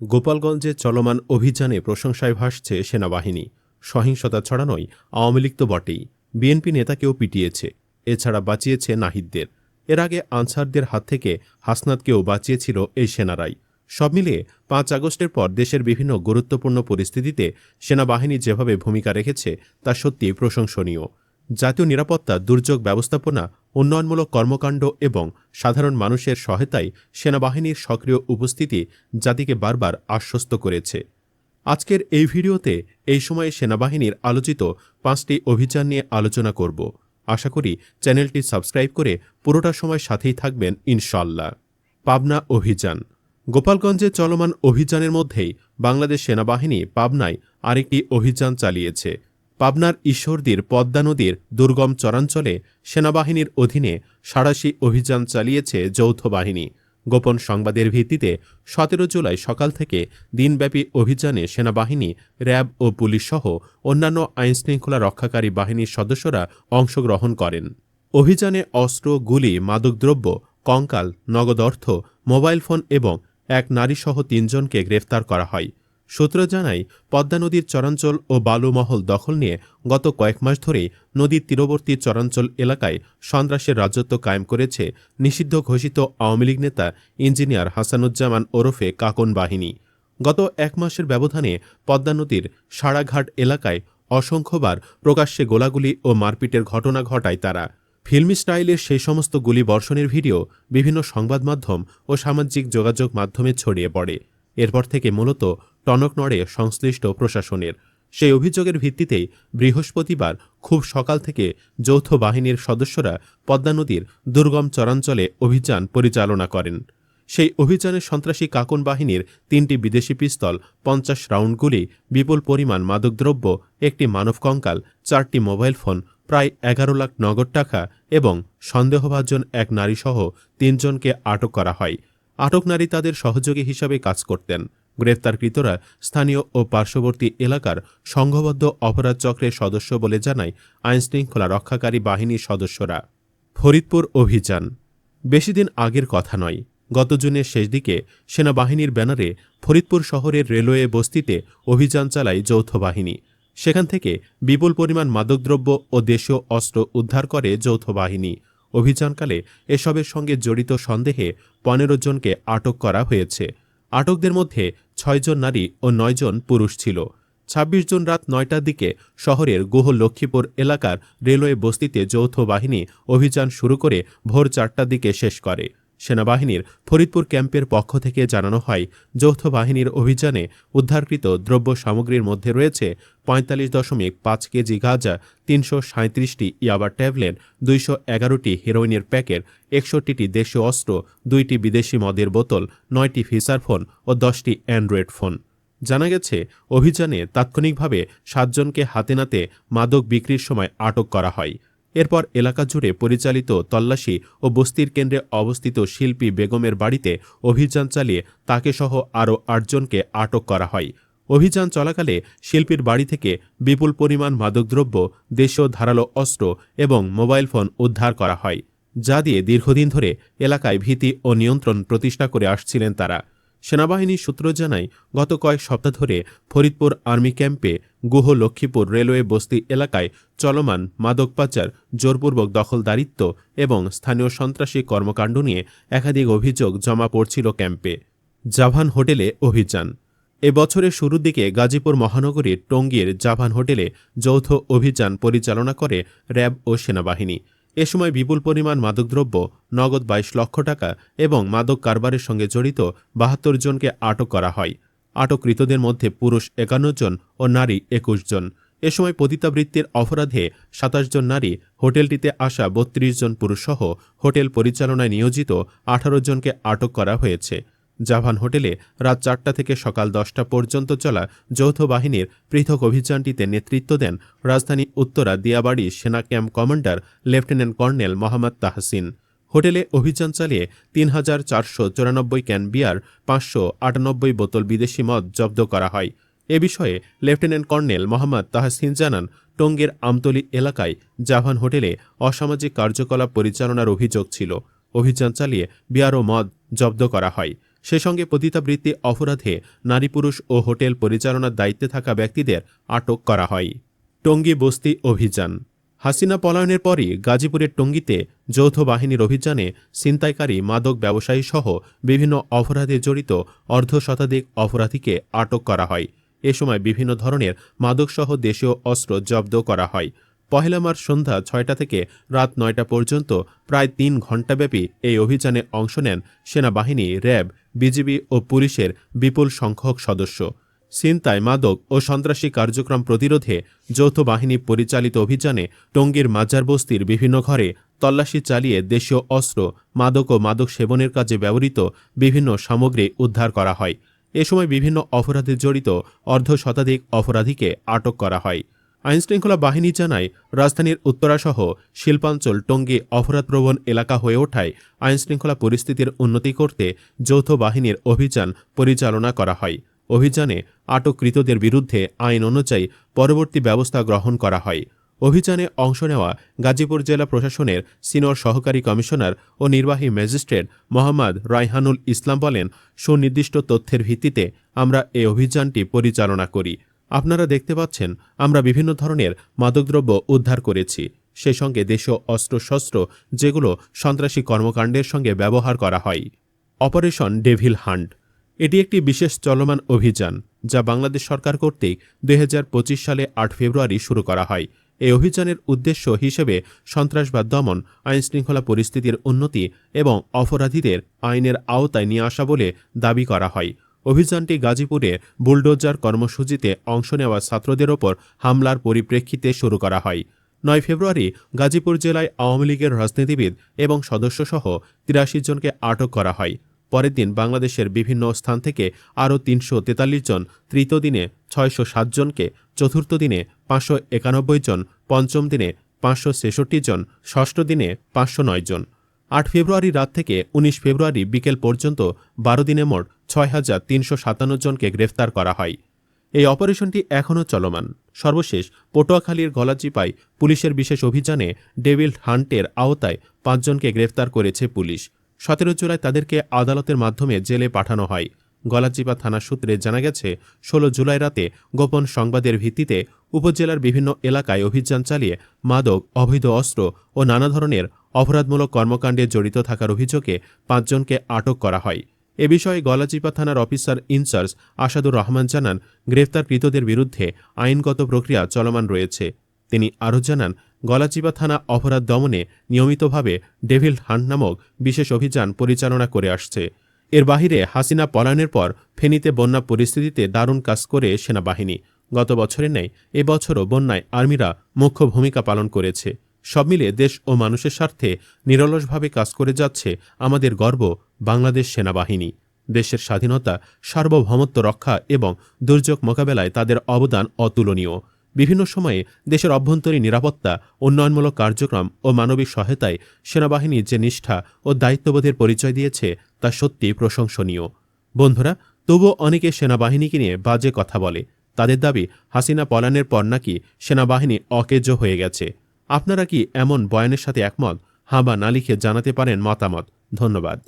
গোপালগঞ্জে চলমান অভিযানে প্রশংসায় ভাসছে সেনাবাহিনী। সহিংসতা ছড়ানোই আওয়ামী লীগ তো বটেই। বিএনপি নেতাকেও পিটিয়েছে। এছাড়া বাঁচিয়েছে নাহিদদের। এর আগে আনসারদের হাত থেকে হাসনাতকেও বাঁচিয়েছিল এই সেনারাই। সব মিলিয়ে পাঁচ আগস্টের পর দেশের বিভিন্ন গুরুত্বপূর্ণ পরিস্থিতিতে সেনাবাহিনী যেভাবে ভূমিকা রেখেছে, তা সত্যি প্রশংসনীয়। জাতীয় নিরাপত্তা, দুর্যোগ ব্যবস্থাপনা, উন্নয়নমূলক কর্মকাণ্ড এবং সাধারণ মানুষের সহায়তায় সেনাবাহিনীর সক্রিয় উপস্থিতি জাতিকে বারবার আশ্বস্ত করেছে। আজকের এই ভিডিওতে এই সময়ে সেনাবাহিনীর আলোচিত পাঁচটি অভিযান নিয়ে আলোচনা করব। আশা করি চ্যানেলটি সাবস্ক্রাইব করে পুরোটা সময় সাথেই থাকবেন ইনশাল্লাহ পাবনা অভিযান। গোপালগঞ্জে চলমান অভিযানের মধ্যেই বাংলাদেশ সেনাবাহিনী পাবনায় আরেকটি অভিযান চালিয়েছে। পাবনার ঈশ্বরদীর পদ্মা নদীর দুর্গম চরাঞ্চলে সেনাবাহিনীর অধীনে সাড়াশি অভিযান চালিয়েছে যৌথ বাহিনী। গোপন সংবাদের ভিত্তিতে সতেরো জুলাই সকাল থেকে দিনব্যাপী অভিযানে সেনাবাহিনী, র্যাব ও পুলিশ সহ অন্যান্য আইনশৃঙ্খলা রক্ষাকারী বাহিনীর সদস্যরা অংশগ্রহণ করেন। অভিযানে অস্ত্র, গুলি, মাদকদ্রব্য, কঙ্কাল, নগদ অর্থ, মোবাইল ফোন এবং এক নারীসহ তিনজনকে গ্রেফতার করা হয়। সূত্র জানায়, পদ্মা নদীর চরাঞ্চল ও বালুমহল দখল নিয়ে গত কয়েক মাস ধরেই নদীর তীরবর্তী চরাঞ্চল এলাকায় সন্ত্রাসের রাজত্ব কায়েম করেছে নিষিদ্ধ ঘোষিত আওয়ামী লীগ নেতা ইঞ্জিনিয়ার হাসানুজ্জামান ওরফে কাকন বাহিনী। গত এক মাসের ব্যবধানে পদ্মা নদীর সাড়াঘাট এলাকায় অসংখ্যবার প্রকাশ্যে গোলাগুলি ও মারপিটের ঘটনা ঘটায় তারা। ফিল্মি স্টাইলের সেই সমস্ত গুলি বর্ষণের ভিডিও বিভিন্ন সংবাদ মাধ্যম ও সামাজিক যোগাযোগ মাধ্যমে ছড়িয়ে পড়ে। এরপর থেকে মূলত টনক নড়ে সংশ্লিষ্ট প্রশাসনের। সেই অভিযোগের ভিত্তিতেই বৃহস্পতিবার খুব সকাল থেকে যৌথ বাহিনীর সদস্যরা পদ্মা নদীর দুর্গম চরাঞ্চলে অভিযান পরিচালনা করেন। সেই অভিযানে সন্ত্রাসী কাকন বাহিনীর তিনটি বিদেশি পিস্তল, পঞ্চাশ রাউন্ড গুলি, বিপুল পরিমাণ মাদকদ্রব্য, একটি মানব কঙ্কাল চারটি মোবাইল ফোন, প্রায় এগারো লাখ নগদ টাকা এবং সন্দেহভাজন এক নারীসহ তিনজনকে আটক করা হয়। আটক নারী তাদের সহযোগী হিসাবে কাজ করতেন। গ্রেফতারকৃতরা স্থানীয় ও পার্শ্ববর্তী এলাকার সংঘবদ্ধ অপরাধ চক্রের সদস্য বলে জানায় আইনশৃঙ্খলা রক্ষাকারী বাহিনীর সদস্যরা। ফরিদপুর অভিযান। বেশিদিন আগের কথা নয়। গত জুনের শেষ দিকে সেনাবাহিনীর ব্যানারে ফরিদপুর শহরের রেলওয়ে বস্তিতে অভিযান চালায় যৌথ বাহিনী। সেখান থেকে বিপুল পরিমাণ মাদকদ্রব্য ও দেশীয় অস্ত্র উদ্ধার করে যৌথ বাহিনী। অভিযানকালে এসবের সঙ্গে জড়িত সন্দেহে পনেরো জনকে আটক করা হয়েছে। আটকদের মধ্যে ছয়জন নারী ও নয়জন পুরুষ ছিল। ছাব্বিশ জুন রাত নয়টার দিকে শহরের গুহ লক্ষ্মীপুর এলাকার রেলওয়ে বস্তিতে যৌথ বাহিনী অভিযান শুরু করে ভোর চারটার দিকে শেষ করে। সেনাবাহিনীর ফরিদপুর ক্যাম্পের পক্ষ থেকে জানানো হয়, যৌথ বাহিনীর অভিযানে উদ্ধারকৃত দ্রব্য সামগ্রীর মধ্যে রয়েছে পঁয়তাল্লিশ দশমিক পাঁচ কেজি গাঁজা, তিনশো সাঁত্রিশটি ইয়াবা ট্যাবলেট, দুইশো এগারোটি হেরোইনের প্যাকেট, একষট্টিটি দেশীয় অস্ত্র, দুইটি বিদেশি মদের বোতল, নয়টি ফিসার ফোন ও দশটি অ্যান্ড্রয়েড ফোন। জানা গেছে, অভিযানে তাৎক্ষণিকভাবে সাতজনকে হাতে নাতে মাদক বিক্রির সময় আটক করা হয়। এরপর এলাকা জুড়ে পরিচালিত তল্লাশি ও বস্তির কেন্দ্রে অবস্থিত শিল্পী বেগমের বাড়িতে অভিযান চালিয়ে তাকে সহ আরও আটজনকে আটক করা হয়। অভিযান চলাকালে শিল্পীর বাড়ি থেকে বিপুল পরিমাণ মাদকদ্রব্য, দেশীয় ধারালো অস্ত্র এবং মোবাইল ফোন উদ্ধার করা হয়, যা দিয়ে দীর্ঘদিন ধরে এলাকায় ভীতি ও নিয়ন্ত্রণ প্রতিষ্ঠা করে আসছিলেন তারা। সেনাবাহিনীর সূত্র জানায়, গত কয়েক সপ্তাহ ধরে ফরিদপুর আর্মি ক্যাম্পে গুহ লক্ষ্মীপুর রেলওয়ে বস্তি এলাকায় চলমান মাদক পাচার, জোরপূর্বক দখলদারিত্ব এবং স্থানীয় সন্ত্রাসী কর্মকাণ্ড নিয়ে একাধিক অভিযোগ জমা পড়ছিল ক্যাম্পে। জাভান হোটেলে অভিযান। এ বছরের শুরুর দিকে গাজীপুর মহানগরীর টঙ্গীর জাভান হোটেলে যৌথ অভিযান পরিচালনা করে র্যাব ও সেনাবাহিনী। এ সময় বিপুল পরিমাণ মাদকদ্রব্য, নগদ বাইশ লক্ষ টাকা এবং মাদক কারবারের সঙ্গে জড়িত বাহাত্তর জনকে আটক করা হয়। আটককৃতদের মধ্যে পুরুষ একান্ন জন ও নারী একুশ জন। এ সময় পতিতাবৃত্তির অপরাধে সাতাশ জন নারী, হোটেলটিতে আসা বত্রিশ জন পুরুষসহ হোটেল পরিচালনায় নিয়োজিত আঠারো জনকে আটক করা হয়েছে। জাভান হোটেলে রাত চারটা থেকে সকাল দশটা পর্যন্ত চলা যৌথ বাহিনীর পৃথক অভিযানটিতে নেতৃত্ব দেন রাজধানী উত্তরা দিয়াবাড়ি সেনা camp commander lieutenant colonel Mohammad Tahsin. হোটেলে অভিযান চালিয়ে তিন হাজার চারশো চুরানব্বই ক্যান বিয়ার, পাঁচশো আটানব্বই বোতল বিদেশি মদ জব্দ করা হয়। এ বিষয়ে লেফটেন্যান্ট কর্নেল মোহাম্মদ তাহসিন জানান, টঙ্গের আমতলী এলাকায় জাভান হোটেলে অসামাজিক কার্যকলাপ পরিচালনার অভিযোগ ছিল। অভিযান চালিয়ে বিয়ার ও মদ জব্দ করা হয়। সে সঙ্গে পতিতাবৃত্তি, অপরাধে নারী পুরুষ ও হোটেল পরিচালনার দায়িত্বে থাকা ব্যক্তিদের আটক করা হয়। টঙ্গী বস্তি অভিযান। হাসিনা পলায়নের পরই গাজীপুরের টঙ্গীতে যৌথ বাহিনীর অভিযানে ছিনতাইকারী, মাদক ব্যবসায়ী সহ বিভিন্ন অপরাধে জড়িত অর্ধ শতাধিক অপরাধীকে আটক করা হয়। এ সময় বিভিন্ন ধরনের মাদকসহ দেশীয় অস্ত্র জব্দ করা হয়। পহেলা মার্চ সন্ধ্যা ছয়টা থেকে রাত নয়টা পর্যন্ত প্রায় তিন ঘণ্টাব্যাপী এই অভিযানে অংশ নেন সেনাবাহিনী, র্যাব, বিজিবি ও পুলিশের বিপুল সংখ্যক সদস্য। ছিনতাই মাদক ও সন্ত্রাসী কার্যক্রম প্রতিরোধে যৌথ বাহিনী পরিচালিত অভিযানে টঙ্গীর মাজার বস্তির বিভিন্ন ঘরে তল্লাশি চালিয়ে দেশীয় অস্ত্র, মাদক ও মাদক সেবনের কাজে ব্যবহৃত বিভিন্ন সামগ্রী উদ্ধার করা হয়। এ সময় বিভিন্ন অপরাধে জড়িত অর্ধ শতাধিক অপরাধীকে আটক করা হয়। আইনশৃঙ্খলা বাহিনী জানায়, রাজধানীর উত্তরাসহ শিল্পাঞ্চল টঙ্গী অপরাধপ্রবণ এলাকা হয়ে ওঠায় আইনশৃঙ্খলা পরিস্থিতির উন্নতি করতে যৌথ বাহিনীর অভিযান পরিচালনা করা হয়। অভিযানে আটককৃতদের বিরুদ্ধে আইন অনুযায়ী পরবর্তী ব্যবস্থা গ্রহণ করা হয়। অভিযানে অংশ নেওয়া গাজীপুর জেলা প্রশাসনের সিনিয়র সহকারী কমিশনার ও নির্বাহী ম্যাজিস্ট্রেট মোহাম্মদ রায়হানুল ইসলাম বলেন, সুনির্দিষ্ট তথ্যের ভিত্তিতে আমরা এই অভিযানটি পরিচালনা করি। আপনারা দেখতে পাচ্ছেন, আমরা বিভিন্ন ধরনের মাদকদ্রব্য উদ্ধার করেছি। সেই সঙ্গে দেশীয় অস্ত্রশস্ত্র, যেগুলো সন্ত্রাসী কর্মকাণ্ডের সঙ্গে ব্যবহার করা হয়। Operation devil hunt. এটি একটি বিশেষ চলমান অভিযান, যা বাংলাদেশ সরকার কর্তৃক দুই হাজার পঁচিশ সালে আট ফেব্রুয়ারি শুরু করা হয়। এই অভিযানের উদ্দেশ্য হিসেবে সন্ত্রাসবাদ দমন, আইনশৃঙ্খলা পরিস্থিতির উন্নতি এবং অপরাধীদের আইনের আওতায় নিয়ে আসা বলে দাবি করা হয়। অভিযানটি গাজীপুরে বুলডোজার কর্মসূচিতে অংশ নেওয়া ছাত্রদের ওপর হামলার পরিপ্রেক্ষিতে শুরু করা হয়। নয় ফেব্রুয়ারি গাজীপুর জেলায় আওয়ামী লীগের রাজনীতিবিদ এবং সদস্যসহ তিরাশি জনকে আটক করা হয়। পরের দিন বাংলাদেশের বিভিন্ন স্থান থেকে আরও তিনশো তেতাল্লিশ জন তৃতীয় দিনে ছয়শো সাত জনকে, চতুর্থ দিনে পাঁচশো একানব্বই জন, পঞ্চম দিনে পাঁচশো ছেষট্টি জন, ষষ্ঠ দিনে পাঁচশো নয় জন। আট ফেব্রুয়ারি রাত থেকে উনিশ ফেব্রুয়ারি বিকেল পর্যন্ত বারো দিনে মোট ছয় হাজার তিনশো সাতান্ন জনকে গ্রেফতার করা হয়। এই অপারেশনটি এখনও চলমান। সর্বশেষ পটুয়াখালীর গলাচিপায় পুলিশের বিশেষ অভিযানে ডেভিল হান্টের আওতায় পাঁচজনকে গ্রেফতার করেছে পুলিশ। সতেরো জুলাই তাদেরকে আদালতের মাধ্যমে জেলে পাঠানো হয়। গলাচিপা থানা সূত্রে জানা গেছে, ষোলো জুলাই রাতে গোপন সংবাদের ভিত্তিতে উপজেলার বিভিন্ন এলাকায় অভিযান চালিয়ে মাদক, অবৈধ অস্ত্র ও নানা ধরনের অপরাধমূলক কর্মকাণ্ডে জড়িত থাকার অভিযোগে পাঁচজনকে আটক করা হয়। এ বিষয়ে গলাচিপা থানার অফিসার ইনচার্জ আসাদুর রহমান জানান, গ্রেফতারকৃতদের বিরুদ্ধে আইনগত প্রক্রিয়া চলমান রয়েছে। তিনি আরও জানান, গলাচিপা থানা অপরাধ দমনে নিয়মিতভাবে ডেভিল হান্ট নামক বিশেষ অভিযান পরিচালনা করে আসছে। এর বাহিরে হাসিনা পলায়নের পর ফেনীতে বন্যা পরিস্থিতিতে দারুণ কাজ করে সেনাবাহিনী। গত বছরের ন্যায় এবছরও বন্যায় আর্মিরা মুখ্য ভূমিকা পালন করেছে। সব মিলে দেশ ও মানুষের স্বার্থে নিরলসভাবে কাজ করে যাচ্ছে আমাদের গর্ব বাংলাদেশ সেনাবাহিনী। দেশের স্বাধীনতা, সার্বভৌমত্ব রক্ষা এবং দুর্যোগ মোকাবেলায় তাদের অবদান অতুলনীয়। বিভিন্ন সময়ে দেশের অভ্যন্তরীণ নিরাপত্তা, উন্নয়নমূলক কার্যক্রম ও মানবিক সহায়তায় সেনাবাহিনী যে নিষ্ঠা ও দায়িত্ববোধের পরিচয় দিয়েছে, তা সত্যি প্রশংসনীয়। বন্ধুরা, তবুও অনেকে সেনাবাহিনীকে নিয়ে বাজে কথা বলে। তাদের দাবি, হাসিনা পলানের পর নাকি সেনাবাহিনী অকেজ হয়ে গেছে। আপনারা কি এমন বয়ানের সাথে একমত? হাঁ বা না লিখে জানাতে পারেন মতামত। ধন্যবাদ।